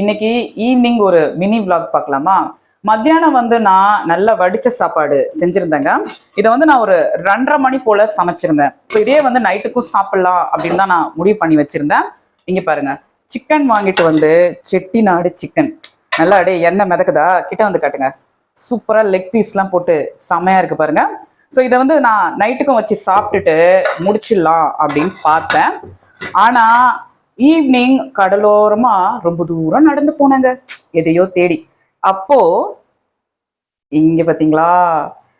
இன்னைக்கு ஈவினிங் ஒரு mini vlog பார்க்கலாமா? மத்தியானம் வந்து நான் நல்லா வடிச்ச சாப்பாடு செஞ்சுருந்தேங்க. இதை வந்து நான் ஒரு ரெண்டரை மணி போல சமைச்சிருந்தேன். ஸோ இதே வந்து நைட்டுக்கும் சாப்பிடலாம் அப்படின்னு தான் நான் முடிவு பண்ணி வச்சிருந்தேன். இங்கே பாருங்க. சிக்கன் வாங்கிட்டு வந்து செட்டிநாடு சிக்கன் நல்லா அப்படியே எண்ணெய் மிதக்குதா? கிட்ட வந்து காட்டுங்க. சூப்பராக லெக் பீஸ்லாம் போட்டு செமையாக இருக்கு பாருங்க. ஸோ இதை வந்து நான் நைட்டுக்கும் வச்சு சாப்பிட்டுட்டு முடிச்சிடலாம் அப்படின்னு பார்த்தேன். ஆனால் ஈவினிங் கடலோரமா ரொம்ப தூரம் நடந்து போனாங்க. எதையோ தேடி. அப்போ இங்க பாத்தீங்களா?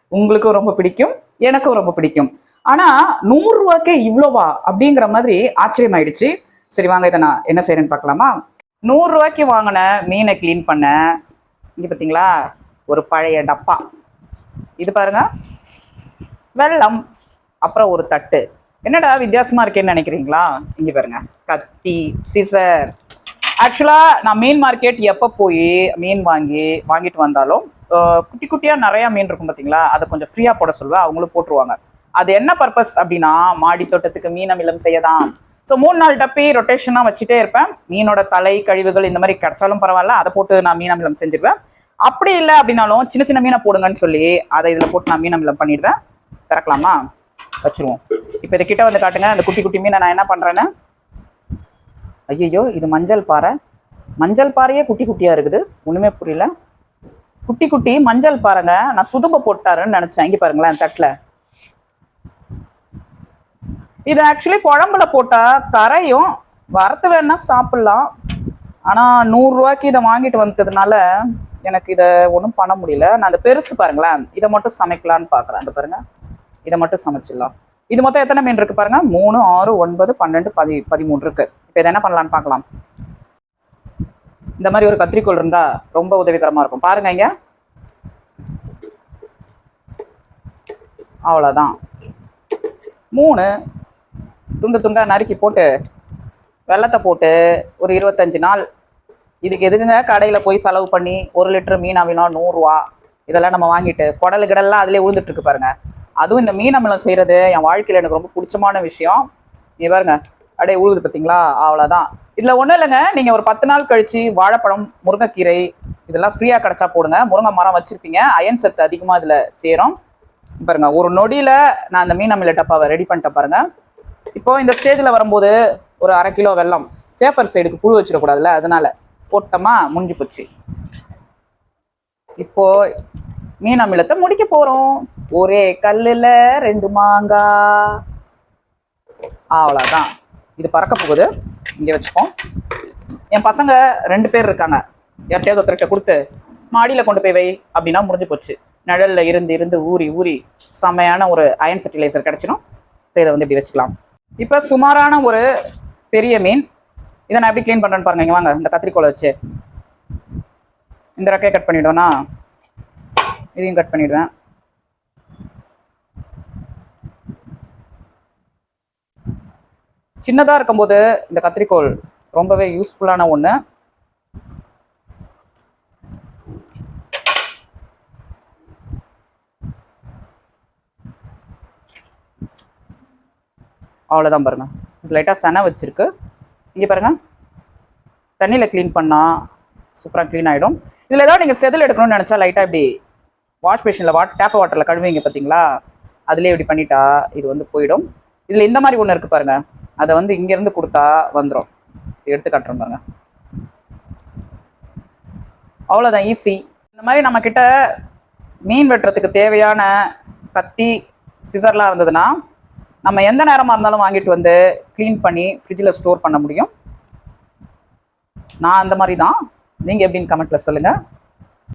உங்களுக்கும் ரொம்ப பிடிக்கும் எனக்கும் ரொம்ப பிடிக்கும். ஆனா நூறு ரூபாய்க்கே இவ்வளோவா? அப்படிங்கிற மாதிரி ஆச்சரியம் ஆயிடுச்சு சரி வாங்க இதை நான் என்ன செய்யறேன்னு பார்க்கலாமா? நூறு ரூபாய்க்கு வாங்கின மீனை க்ளீன் பண்ண இங்க பாத்தீங்களா? ஒரு பழைய டப்பா. இது பாருங்க. வெள்ளம் அப்புறம் ஒரு தட்டு. என்னடா வித்தியாசமா இருக்கேன்னு நினைக்கிறீங்களா? இங்க பாருங்க. கத்தி சிசர் ஆக்சுவலா நான் மீன் மார்க்கெட் எப்போ போய் மீன் வாங்கி வாங்கிட்டு வந்தாலும் குட்டி குட்டியா நிறைய மீன் இருக்கும் பாத்தீங்களா? அதை கொஞ்சம் ஃப்ரீயா போட சொல்லுவேன். அவங்களும் போட்டுருவாங்க. அது என்ன பர்பஸ் அப்படின்னா மாடி தோட்டத்துக்கு மீன் அமிலம் செய்யதான். ஸோ மூணு நாள் டப்பி ரொட்டேஷனாக வச்சுட்டே இருப்பேன். மீனோட தலை கழிவுகள் இந்த மாதிரி கிடைச்சாலும் பரவாயில்ல. அதை போட்டு நான் மீன் அமிலம் செஞ்சிருவேன். அப்படி இல்லை அப்படின்னாலும் சின்ன சின்ன மீனை போடுங்கன்னு சொல்லி அதை இதில் போட்டு நான் மீன் அமிலம் பண்ணிடுவேன். திறக்கலாமா? வச்சிருவோம். இப்போ இது கிட்ட வந்து காட்டுங்க. அந்த குட்டி குட்டி மீனை நான் என்ன பண்றேன்னு ஐயோ இது மஞ்சள் பாறை. மஞ்சள் பாறையே குட்டி குட்டியாக இருக்குது. ஒன்றுமே புரியல. குட்டி குட்டி மஞ்சள் பாருங்க நான் சுதும்ப போட்டாருன்னு நினச்சேன். இங்கே பாருங்களேன் தட்டில். இது ஆக்சுவலி குழம்புல போட்டால் கரையும் வறுத்து வேணா சாப்பிட்லாம். ஆனால் நூறுரூவாய்க்கு இதை வாங்கிட்டு வந்ததுனால எனக்கு இதை ஒன்றும் பண்ண முடியல. நான் அந்த பெருசு பாருங்களேன். இதை மட்டும் சமைக்கலான்னு பார்க்குறேன் அந்த பாருங்கள் இதை மட்டும் சமைச்சிடலாம். இது மொத்தம் எத்தனை மீன் இருக்கு பாருங்க? மூணு ஆறு ஒன்பது பன்னெண்டு பதி பதிமூணு இருக்கு. இப்போ இதை என்ன பண்ணலான்னு பார்க்கலாம். இந்த மாதிரி ஒரு கத்திரிக்கோள் இருந்தா ரொம்ப உதவிகரமா இருக்கும். பாருங்க இங்க. அவ்வளோதான் மூணு துண்டு துண்டா நறுக்கி போட்டு வெள்ளத்தை போட்டு ஒரு இருபத்தஞ்சு நாள் இதுக்கு எதுக்குங்க? கடையில் போய் செலவு பண்ணி ஒரு லிட்டர் மீன் அவினா நூறுரூவா இதெல்லாம் நம்ம வாங்கிட்டு குடலு கிடல்லாம் அதிலே விழுந்துட்டு இருக்கு பாருங்க. அதுவும் இந்த மீன் அமிலம் செய்கிறது என் வாழ்க்கையில் எனக்கு ரொம்ப பிடிச்சமான விஷயம். நீ பாருங்க. அப்படியே உழுகுது பார்த்தீங்களா அவ்வளோதான் இதில் ஒன்றும் இல்லைங்க. நீங்கள் ஒரு பத்து நாள் கழிச்சு வாழைப்பழம் முருங்கைக்கீரை இதெல்லாம் ஃப்ரீயாக கிடச்சா போடுங்க. முருங்கை மரம் வச்சுருப்பீங்க. அயன் சத்து அதிகமாக இதில் சேரும். பாருங்கள் ஒரு நொடியில் நான் அந்த மீன் அமில டப்பாவை ரெடி பண்ணிட்டேன் பாருங்கள் இப்போது இந்த ஸ்டேஜில் வரும்போது ஒரு அரை கிலோ வெல்லம் சேஃபர் சைடுக்கு புழு வச்சிடக்கூடாதுல்ல? அதனால் போட்டோமா முடிஞ்சு போச்சு. இப்போ மீன் அமிலத்தை முடிக்க போகிறோம் ஒரே கல்லுல ரெண்டு மாங்கா. அவ்வளோதான் இது பறக்க போகுது. இங்கே வச்சுப்போம். என் பசங்க ரெண்டு பேர் இருக்காங்க. யார்கிட்டயாவது ஒருத்தர்கிட்ட கொடுத்து மாடியில் கொண்டு போய் வை அப்படின்னா முடிஞ்சு போச்சு. நிழலில் இருந்து இருந்து ஊறி ஊறி செமையான ஒரு அயன் ஃபெர்டிலைசர் கிடச்சிடும் இதை வந்து இப்படி வச்சுக்கலாம். இப்போ சுமாரான ஒரு பெரிய மீன். இதை நான் எப்படி க்ளீன் பண்ணுறேன்னு பாருங்க. இங்கே வாங்க. இந்த கத்திரிக்கோலை வச்சு. இந்த ரெக்கையை கட் பண்ணிவிடுவேன்னா இதையும் கட் பண்ணிவிடுவேன் சின்னதாக இருக்கும்போது இந்த கத்திரிக்கோல் ரொம்பவே யூஸ்ஃபுல்லான ஒன்று அவ்வளோதான் பாருங்க. இது லைட்டாக செனை வச்சுருக்கு. இங்கே பாருங்கள் தண்ணியில் க்ளீன் பண்ணால் சூப்பராக க்ளீன் ஆகிடும் இதில் ஏதாவது நீங்கள் செதில் எடுக்கணும்னு நினச்சா லைட்டாக இப்படி வாஷ் பேஷனில் வாட் டேப் வாட்டரில் கழுவிங்க பார்த்தீங்களா அதுலேயே இப்படி பண்ணிட்டா இது வந்து போயிடும். இதில் இந்த மாதிரி ஒன்று இருக்குது பாருங்கள் அதை வந்து இங்கேருந்து கொடுத்தா வந்துடும் எடுத்து காட்டுறோம் பாருங்க. அவ்வளோதான் ஈஸி இந்த மாதிரி நம்மக்கிட்ட மீன் வெட்டுறதுக்கு தேவையான கத்தி சிசர்லாம் இருந்ததுன்னா நம்ம எந்த நேரமாக இருந்தாலும் வாங்கிட்டு வந்து க்ளீன் பண்ணி ஃப்ரிட்ஜில் ஸ்டோர் பண்ண முடியும். நான் அந்த மாதிரி தான் நீங்கள் எப்படின்னு கமெண்ட்டில் சொல்லுங்கள்